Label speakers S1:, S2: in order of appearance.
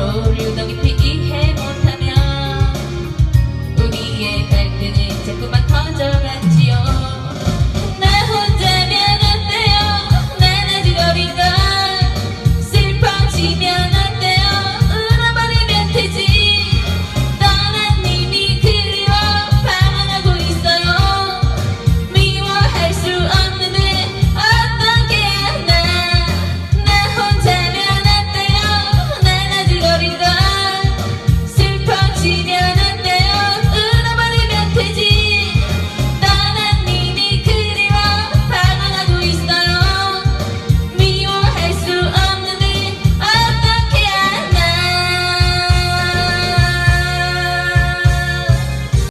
S1: 서로를 더 깊이 이해 못하면 우리의 갈등을